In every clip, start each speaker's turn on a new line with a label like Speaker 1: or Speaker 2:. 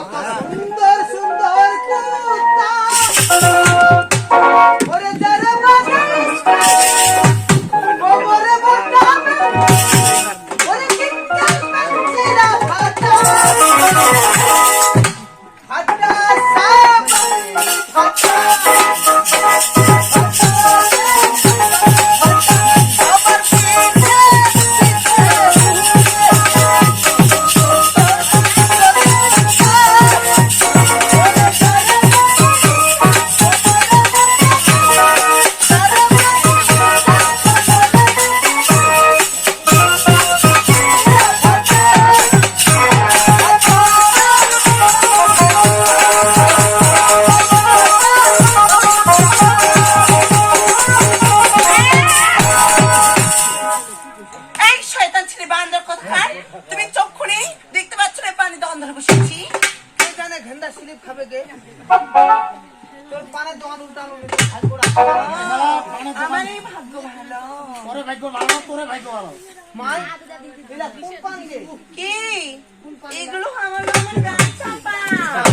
Speaker 1: কত সুন্দর
Speaker 2: তুমি নেই দেখতে পাচ্ছ না পানি অন্ধরে বসেছি
Speaker 1: কে জানে ঘেন্ডা স্লিপ খাবে গে তোর পানের দোকান উল্টানো ভাই
Speaker 2: আমার এই ভাগ্য ভালো।
Speaker 3: তোরে ভাগ্য ভালো তোরে ভাগ্য ভালো।
Speaker 1: মাই এলা কোন পান গে
Speaker 2: কি? এগুলো আমার মামার গাছ চাপা।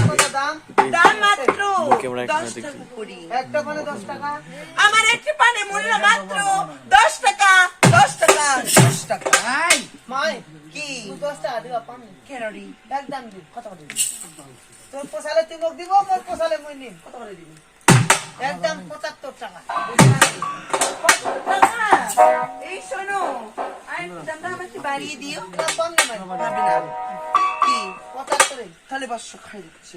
Speaker 1: কত দাম?
Speaker 2: দাম মাত্র দশ টাকা করি।
Speaker 1: একটা পানে দশ টাকা?
Speaker 2: আমার একটি পানে মূল্য মাত্র দশ টাকা দশ টাকা দশ টাকা।
Speaker 1: মাই
Speaker 2: কি?
Speaker 1: তুই দশ টাকা দিবা পান
Speaker 2: কেন রে?
Speaker 1: একদম দি কত করে দিবি? তোর পোষালে তুই মোক দিব মোর পোষালে মুই নিম কত করে দিবি? একদম পঁচাত্তর টাকা।
Speaker 2: টাকা? এই শোনো আর দামটা আমাকে বাড়িয়ে দিও।
Speaker 1: না, কম নে মাই
Speaker 2: না কি?
Speaker 1: পঁচাত্তরে?
Speaker 2: তাহলে খাই দিচ্ছি।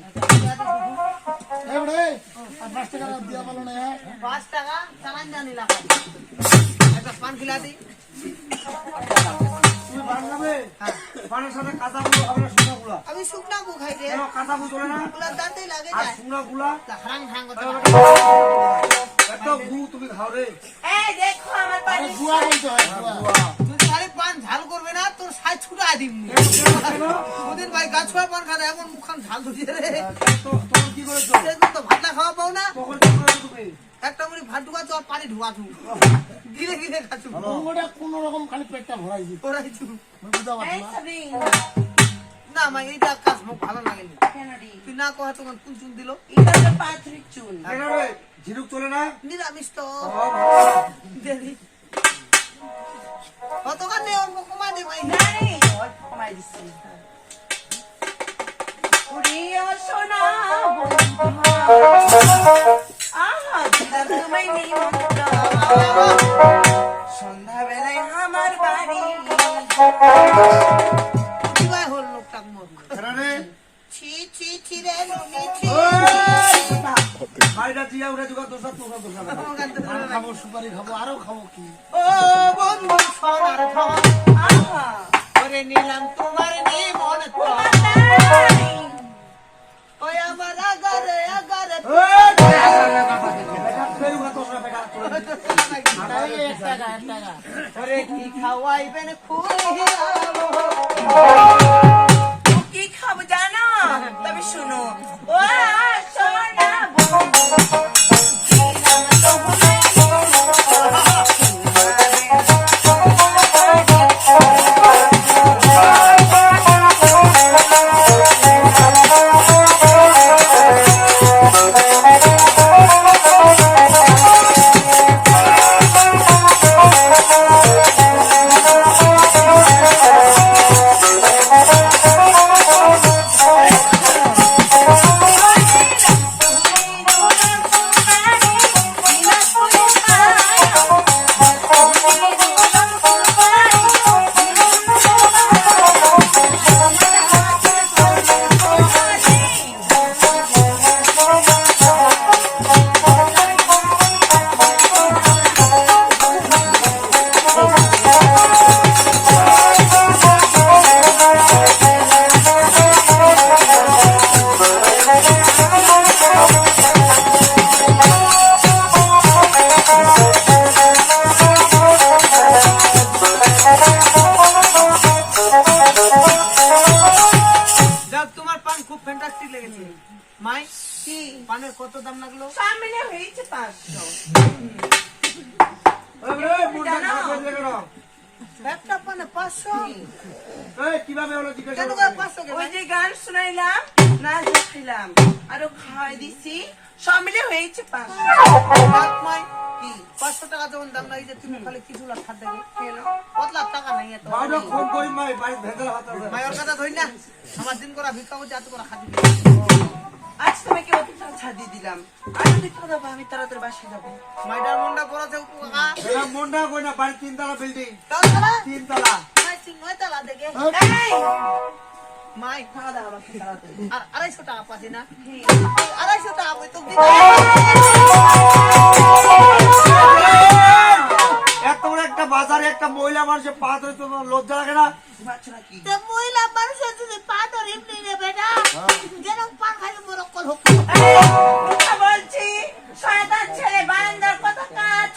Speaker 3: পাঁচ টাকা দিয়া পালো না হ্যাঁ?
Speaker 1: পাঁচ টাকা চালান জানি লাগা একটা পান খিলা দি। আমি শুকনা গু খাই রে।
Speaker 4: কাঁচা গু চলে না?
Speaker 1: ওগুলা দাঁতে লাগে
Speaker 4: আর শুকনা গুলা
Speaker 1: হারাং হারাং
Speaker 4: এত গু তুমি খাও রে।
Speaker 2: এই দেখো আমার
Speaker 3: আরে গুয়া বলতে হয় গুয়া
Speaker 1: পান ঝাল করবে না তোর সাই ছুটা ওদের ভাই গাছ হয়ে পান খাতে এমন মুখখান ঝাল ধরিয়ে রে।
Speaker 4: তো
Speaker 1: ভাতটা খাওয়া পাও না। একটা মুড়ি ভাত ঢুকাচ্ছ আর পানি ঢুকাছু গিলে গিলে খাচ্ছু।
Speaker 3: ওটা কোন রকম খালি পেটটা ভরাইছি।
Speaker 1: ওরাইছু
Speaker 3: বুঝতে পারছি
Speaker 1: না? মা এইটা কাজ মোক ভালো লাগেনি। তুই না কহা তখন কোন চুন দিল।
Speaker 2: এটা তো পাথরিক
Speaker 4: রে? ঝিনুক চলে না?
Speaker 1: নিরামিষ তো। দেরি নেই অল্প কমা দে ভাই
Speaker 2: নাই অল্প কমাই দিচ্ছি প্রিয় সোনা আহা
Speaker 1: আরও
Speaker 3: খাব কি
Speaker 1: করে নিলাম কি খাওয়াইবেন খুঁড়িয়া Fantastic লেগেছে। মাই
Speaker 2: কি?
Speaker 1: পানের কত দাম লাগল?
Speaker 2: সামনে হয়েছে পাঁচশো।
Speaker 4: এই, মুন্ডা
Speaker 2: জানো?
Speaker 4: খারাপ হয়েছে কেন?
Speaker 1: একটা পানে পাঁচশো?
Speaker 4: এই, কীভাবে হলো জিজ্ঞাসা
Speaker 1: কেন
Speaker 4: করো।
Speaker 1: করে পাঁচশো কে
Speaker 2: ওই যে গান শুনাইলাম নাচ দেখাইলাম আরও খাওয়াই দিছি সব মিলে হয়েছে পাঁচশো।
Speaker 1: বাপ মাই কি পাঁচশো টাকা যখন দাম নাই যে তুমি খালি কিছু লাখ খাট দেখি কত লাখ টাকা নাই মায়ের কথা ধরি না। আমার দিন করা ভিক্ষা এত করে
Speaker 2: আজ তোমাকে দিলাম। আর যদি কথা আমি তাড়াতাড়ি বাসায় যাব।
Speaker 1: মাইটার মনটা করেছে কাকা।
Speaker 4: এটা কই না বাড়ি তিনতলা বিল্ডিং তিনতলা?
Speaker 1: তিন নয় তালা দেখে।
Speaker 2: এই!
Speaker 1: মাই
Speaker 2: খাওয়া দাওয়া আমাকে
Speaker 1: আর আড়াইশো টাকা পাচ্ছি না? আড়াইশো টাকা বই তো
Speaker 4: এত বড় একটা বাজারে একটা মহিলা মানুষের পা ধরে তোমার লজ্জা লাগে না?
Speaker 1: মহিলা মানুষের যদি পা ধরে এমনি রে বেটা যেন পান খাইলে মরক্কল হোক।
Speaker 2: বলছি শয়তান ছেলে বারান্দার কথা কাজ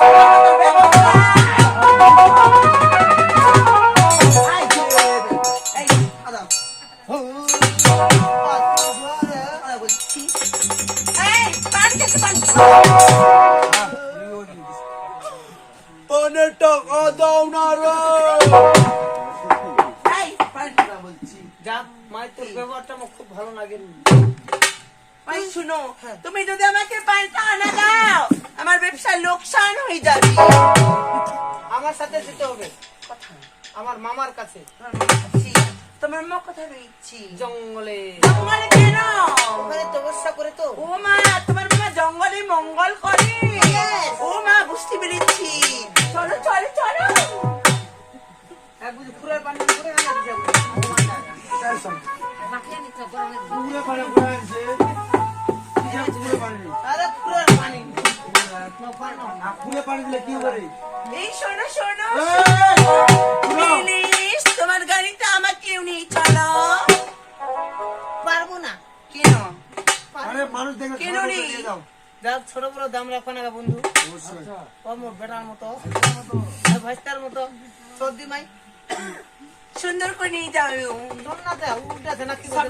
Speaker 2: ব্যবসা লোকসান হয়ে যাবে।
Speaker 1: আমার সাথে যেতে হবে। আমার মামার কাছে।
Speaker 2: তোমার মা কোথায় রয়েছি?
Speaker 1: জঙ্গলে।
Speaker 2: জঙ্গলে কেন?
Speaker 1: ওখানে তপস্যা করে তো।
Speaker 2: ও মা তোমার মা জঙ্গলে মঙ্গল করে। ও মা বুঝতে পেরেছি।
Speaker 1: যাক ছোট বড় দাম রাখো না বন্ধু। ও মোর বেটার মতো। ভাইস্তার মতো। সর্দি মাই।
Speaker 2: সুন্দর করে নিয়ে যাও।
Speaker 1: না দে উল্টাছে না কি
Speaker 2: সব